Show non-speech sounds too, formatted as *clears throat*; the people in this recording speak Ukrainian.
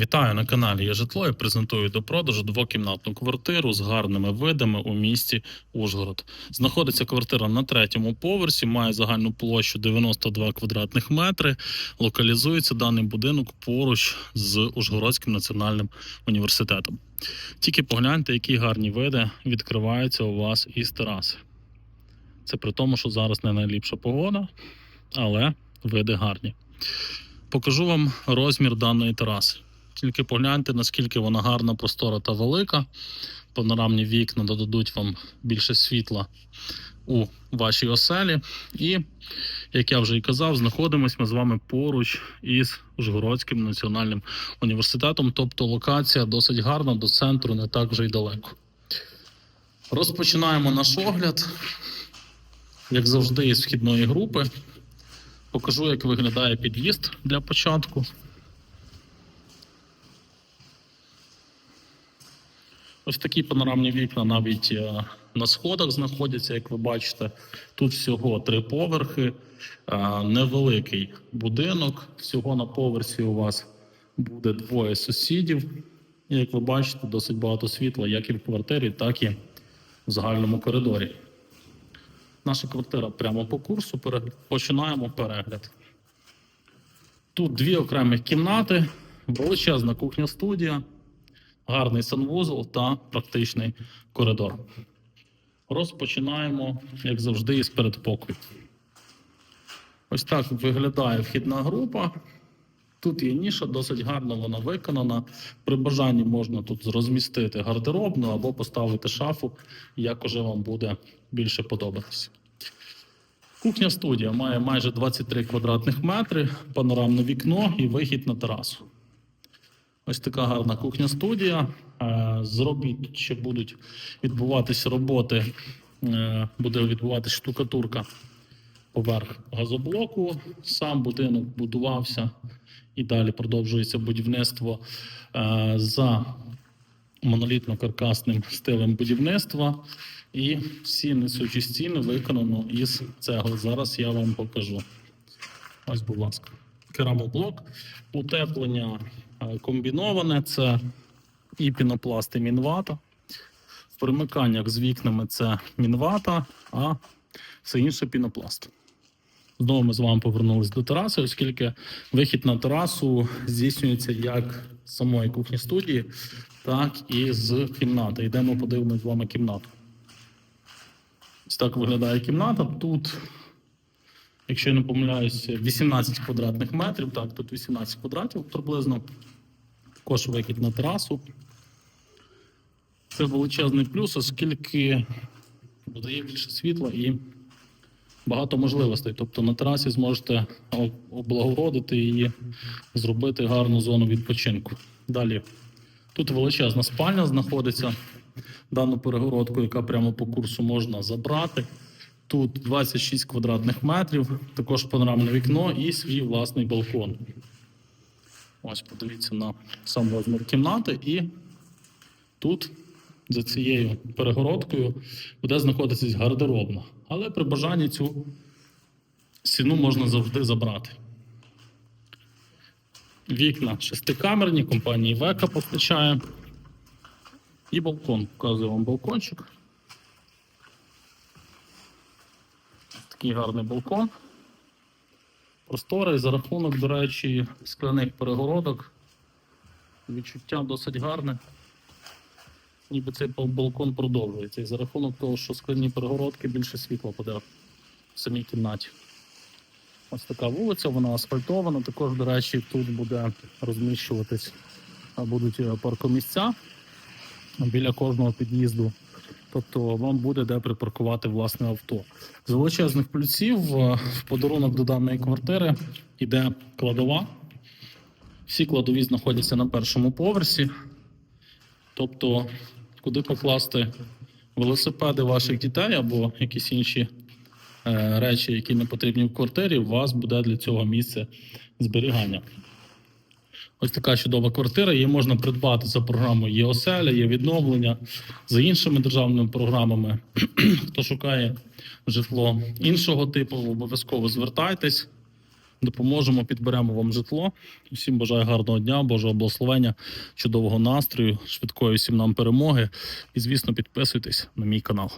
Вітаю на каналі «Є житло» і презентую до продажу двокімнатну квартиру з гарними видами у місті Ужгород. Знаходиться квартира на третьому поверсі, має загальну площу 92 квадратних метри. Локалізується даний будинок поруч з Ужгородським національним університетом. Тільки погляньте, які гарні види відкриваються у вас із тераси. Це при тому, що зараз не найліпша погода, але види гарні. Покажу вам розмір даної тераси. Тільки погляньте, наскільки вона гарна, простора та велика. Панорамні вікна додадуть вам більше світла у вашій оселі. І, як я вже і казав, знаходимося ми з вами поруч із Ужгородським національним університетом. Тобто локація досить гарна, до центру не так вже й далеко. Розпочинаємо наш огляд, як завжди, із вхідної групи. Покажу, як виглядає під'їзд для початку. Ось такі панорамні вікна навіть е, на сходах знаходяться, як ви бачите. Тут всього три поверхи, е, невеликий будинок. Всього на поверсі у вас буде двоє сусідів. І, як ви бачите, досить багато світла, як і в квартирі, так і в загальному коридорі. Наша квартира прямо по курсу. Починаємо перегляд. Тут дві окремі кімнати, величезна кухня-студія, гарний санвузол та практичний коридор. Розпочинаємо, як завжди, із передпокою. Ось так виглядає вхідна група. Тут є ніша, досить гарно вона виконана. При бажанні можна тут розмістити гардеробну або поставити шафу, як уже вам буде більше подобатися. Кухня студія має майже 23 квадратних метри, панорамне вікно і вихід на терасу. Ось така гарна кухня студія. З робіт ще будуть відбуватися роботи, е, буде відбуватися штукатурка поверх газоблоку. Сам будинок будувався і далі продовжується будівництво е, за монолітно-каркасним стилем будівництва. І всі несучі стіни виконано із цегли. Зараз я вам покажу. Ось, будь ласка, керамоблок, утеплення е, комбіноване. Це і пінопласт, і мінвата. В примиканнях з вікнами це мінвата, а все інше пінопласт. Знову ми з вами повернулися до тераси, оскільки вихід на терасу здійснюється як з самої кухні студії, так і з кімнати. Йдемо подивимось з вами кімнату. Ось так виглядає кімната. Тут, якщо я не помиляюся, 18 квадратних метрів. Так, тут 18 квадратів приблизно. Також вихід на терасу. Це величезний плюс, оскільки додає більше світла і багато можливостей. Тобто на терасі зможете облагородити і зробити гарну зону відпочинку. Далі тут величезна спальня знаходиться. Дану перегородку, яка прямо по курсу можна забрати. Тут 26 квадратних метрів, також панорамне вікно і свій власний балкон. Ось подивіться на сам розмір кімнати, і тут за цією перегородкою буде знаходитись гардеробна. Але при бажанні цю стіну можна завжди забрати. Вікна шестикамерні, компанії Века постачає. І балкон. Показую вам балкончик. Такий гарний балкон. Просторий за рахунок, до речі, скляних перегородок. Відчуття досить гарне. Ніби цей балкон продовжується. І за рахунок того, що скляні перегородки більше світла буде в самій кімнаті. Ось така вулиця, вона асфальтована. Також, до речі, тут буде розміщуватись, будуть е, паркомісця біля кожного під'їзду. Тобто вам буде де припаркувати власне авто. З величезних плюсів е, в подарунок до даної квартири йде кладова. Всі кладові знаходяться на першому поверсі. Тобто, куди покласти велосипеди ваших дітей або якісь інші е, речі, які не потрібні в квартирі, у вас буде для цього місце зберігання. Ось така чудова квартира. Її можна придбати за програмою є оселя, є відновлення за іншими державними програмами. *clears throat* Хто шукає житло іншого типу, обов'язково звертайтесь. допоможемо, підберемо вам житло. Всім бажаю гарного дня, Божого благословення, чудового настрою, швидкої всім нам перемоги. І, звісно, підписуйтесь на мій канал.